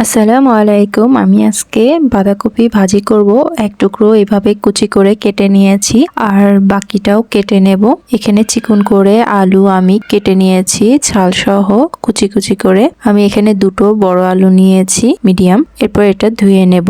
আসসালামু আলাইকুম। আমি আজকে বাঁধাকপি ভাজি করব। এক টুকরো এভাবে কুচি করে কেটে নিয়েছি আর বাকিটাও কেটে নেব। এখানে চিকন করে আলু আমি কেটে নিয়েছি ছাল সহ কুচি কুচি করে। আমি এখানে দুটো বড় আলু নিয়েছি, মিডিয়াম। এরপর এটা ধুয়ে নেব।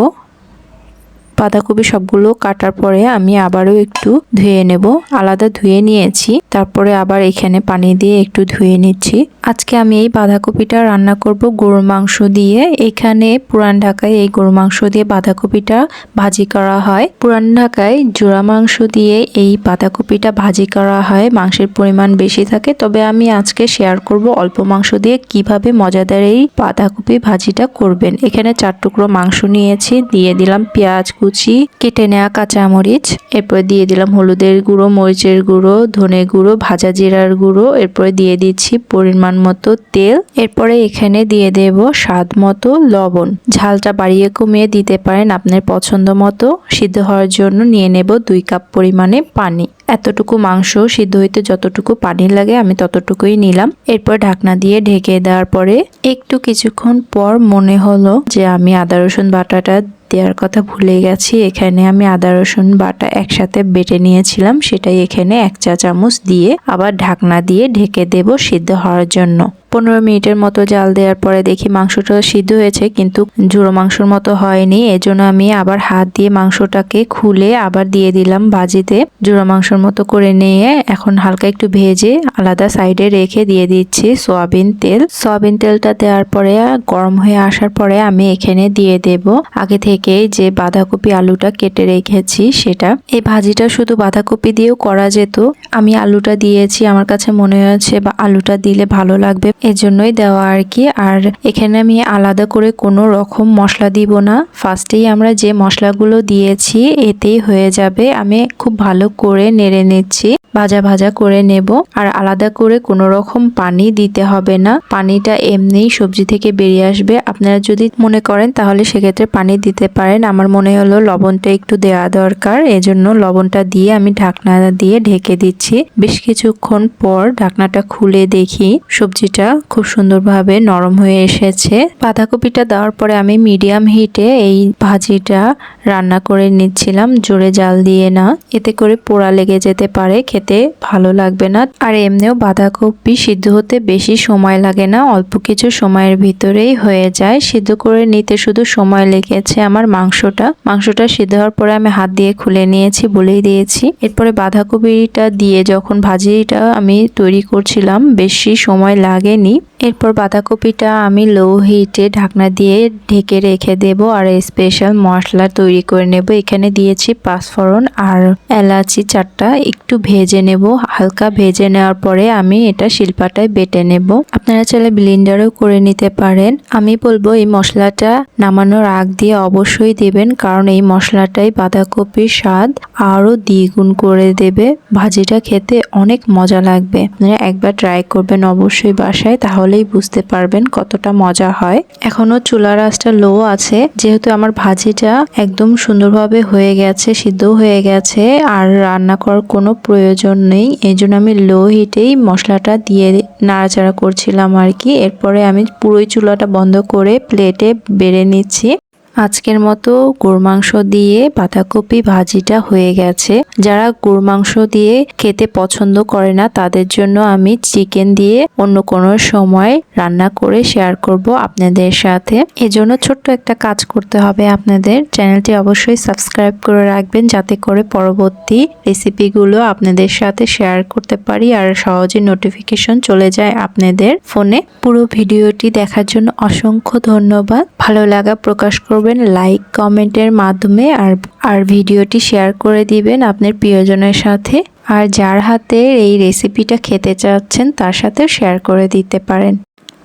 বাঁধাকপি সবগুলো কাটার পরে আমি আবারও একটু ধুয়ে নেব। আলাদা ধুয়ে নিয়েছি, তারপরে আবার এখানে পানি দিয়ে একটু ধুয়ে নিচ্ছি। আজকে আমি এই বাঁধাকপিটা রান্না করব গরুর মাংস দিয়ে। এখানে পুরান ঢাকায় এই গরুর মাংস দিয়ে বাঁধাকপিটা ভাজি করা হয়। পুরান ঢাকায় জোড়া মাংস দিয়ে এই বাঁধাকপিটা ভাজি করা হয়। মাংসের পরিমাণ বেশি থাকে, তবে আমি আজকে শেয়ার করব অল্প মাংস দিয়ে কীভাবে মজাদার এই বাঁধাকপি ভাজিটা করবেন। এখানে চার টুকরো মাংস নিয়েছি, দিয়ে দিলাম পেঁয়াজ কুচি, কেটে নেওয়া কাঁচামরিচ, এরপর দিয়ে দিলাম হলুদের গুঁড়ো, মরিচের গুঁড়ো, ধনে গুঁড়ো, ভাজা জিরার গুঁড়ো, এরপরে দিয়ে দিচ্ছি পরিমাণ মতো তেল। এরপরে এখানে দিয়ে দেব স্বাদ মতো লবণ। ঝালটা বাড়িয়ে কমিয়ে দিতে পারেন আপনার পছন্দ মতো। সিদ্ধ হওয়ার জন্য নিয়ে নেব দুই কাপ পরিমাণে পানি। এতটুকু মাংস সিদ্ধ হইতে যতটুকু পানি লাগে আমি ততটুকুই নিলাম। এরপর ঢাকনা দিয়ে ঢেকে দেওয়ার পরে একটু কিছুক্ষণ পর মনে হলো যে আমি আদা, রসুন বাটাটা দেওয়ার কথা ভুলে গেছি। এখানে আমি আদা, রসুন বাটা একসাথে বেটে নিয়েছিলাম। সেটাই এখানে এক চা চামচ দিয়ে আবার ঢাকনা দিয়ে ঢেকে দেব সিদ্ধ হওয়ার জন্য। পনেরো মিনিটের মতো জাল দেওয়ার পরে দেখি মাংসটা সিদ্ধ হয়েছে, কিন্তু ঝুড়ো মাংসর মতো হয়নি। এজন্য আমি আবার হাত দিয়ে মাংসটাকে খুলে আবার দিয়ে দিলাম ভাজিতে। জোড়া মাংসর মতো করে নিয়ে এখন হালকা একটু ভেজে আলাদা সাইডে রেখে দিয়ে দিচ্ছি সয়াবিন তেল। সয়াবিন তেলটা দেওয়ার পরে, গরম হয়ে আসার পরে আমি এখানে দিয়ে দেব আগে থেকে যে বাঁধাকপি আলুটা কেটে রেখেছি সেটা। এই ভাজিটা শুধু বাঁধাকপি দিয়েও করা যেত। আমি আলুটা দিয়েছি, আমার কাছে মনে হয়েছে বা আলুটা দিলে ভালো লাগবে। এজন্যই দেওয়া আর কি। আর এখানে আমি আলাদা করে কোনো রকম মশলা দিব না। ফার্স্টেই আমরা যে মশলাগুলো দিয়েছি, এতেই হয়ে যাবে। আমি খুব ভালো করে নেড়ে নিচ্ছি, ভাজা ভাজা করে নেব। আর আলাদা করে কোনো রকম পানি দিতে হবে না। পানিটা এমনিই সবজি থেকে বেরিয়ে আসবে। আপনারা যদি মনে করেন, তাহলে সেক্ষেত্রে পানি দিতে পারেন। আমার মনে হলো লবণটা একটু দেওয়া দরকার। এজন্য লবণটা দিয়ে আমি ঢাকনা দিয়ে ঢেকে দিচ্ছি। বেশ কিছুক্ষণ পর ঢাকনাটা খুলে দেখি সবজিটা খুব সুন্দরভাবে নরম হয়ে এসেছে। বাঁধাকপিটা দেওয়ার পরে আমি মিডিয়াম হিটে এই ভাজিটা রান্না করে নিচ্ছিলাম। জোরে জাল দিয়ে না। এতে করে পোড়া লেগে যেতে পারে। খেতে ভালো লাগবে না। আর এমনিও বাঁধাকপি সিদ্ধ হতে বেশি সময় লাগে না। অল্প কিছু সময়ের ভিতরেই হয়ে যায়। সিদ্ধ করে নিতে শুধু সময় লেগেছে আমার মাংসটা। মাংসটা সিদ্ধ হওয়ার পরে আমি হাত দিয়ে খুলে নিয়েছি বলেই দিয়েছি। এরপরে বাঁধাকপিটা দিয়ে যখন ভাজিটা আমি তৈরি করছিলাম, বেশি সময় লাগেনি। এরপর বাঁধাকপিটা আমি লো হিটে ঢাকনা দিয়ে ঢেকে রেখে দেব। আর স্পেশাল মশলা তৈরি করে নেব। এখানে দিয়েছি পাঁচফোড়ন আর এলাচি চারটা। একটু ভেজে নেব। হালকা ভেজে নেওয়ার পরে আমি এটা শিল্পাটায় বেটে নেব। আপনারা চাইলে ব্লিন্ডারও করে নিতে পারেন। আমি বলব, এই মশলাটা নামানোর আগ দিয়ে অবশ্যই দেবেন, কারণ এই মশলাটাই বাঁধাকপির স্বাদ আরও দ্বিগুণ করে দেবে। ভাজিটা খেতে অনেক মজা লাগবে। আপনারা একবার ট্রাই করবেন অবশ্যই বাসায়, তাহলেই বুঝতে পারবেন কতটা মজা হয়। এখনও চুলার আঁচটা লো আছে। যেহেতু আমার ভাজিটা একদম সুন্দরভাবে হয়ে গেছে সিদ্ধ হয়ে গেছে, আর রান্না করার কোনো প্রয়োজন নেই। এই জন্য আমি লো হিটেই মশলাটা দিয়ে নাড়াচাড়া করছিলাম আর কি। এরপরে আমি পুরোই চুলাটা বন্ধ করে প্লেটে বেড়ে নিচ্ছি। আজকের মতো গরু মাংস দিয়ে বাঁধাকপি ভাজিটা হয়ে গেছে। যারা গরু মাংস দিয়ে খেতে পছন্দ করে না, তাদের জন্য আমি চিকেন দিয়ে অন্য কোনো সময় রান্না করে শেয়ার করব আপনাদের সাথে। এজন্য ছোট্ট একটা কাজ করতে হবে আপনাদের। চ্যানেলটি অবশ্যই সাবস্ক্রাইব করে রাখবেন, যাতে করে পরবর্তী রেসিপিগুলো আপনাদের সাথে শেয়ার করতে পারি আর সহজে নোটিফিকেশন চলে যায় আপনাদের ফোনে। পুরো ভিডিওটি দেখার জন্য অসংখ্য ধন্যবাদ। ভালো লাগা প্রকাশ করবেন লাইক কমেন্টের মাধ্যমে আর আর ভিডিওটি শেয়ার করে দিবেন আপনার প্রিয়জনের সাথে। আর যার হাতে এই রেসিপিটা খেতে চাচ্ছেন, তার সাথে শেয়ার করে দিতে পারেন।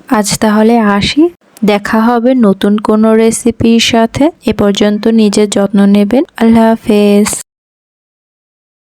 আজ তাহলে আসি। দেখা হবে নতুন কোনো রেসিপির সাথে। এ পর্যন্ত নিজের যত্ন নেবেন। আল্লাহ হাফেজ।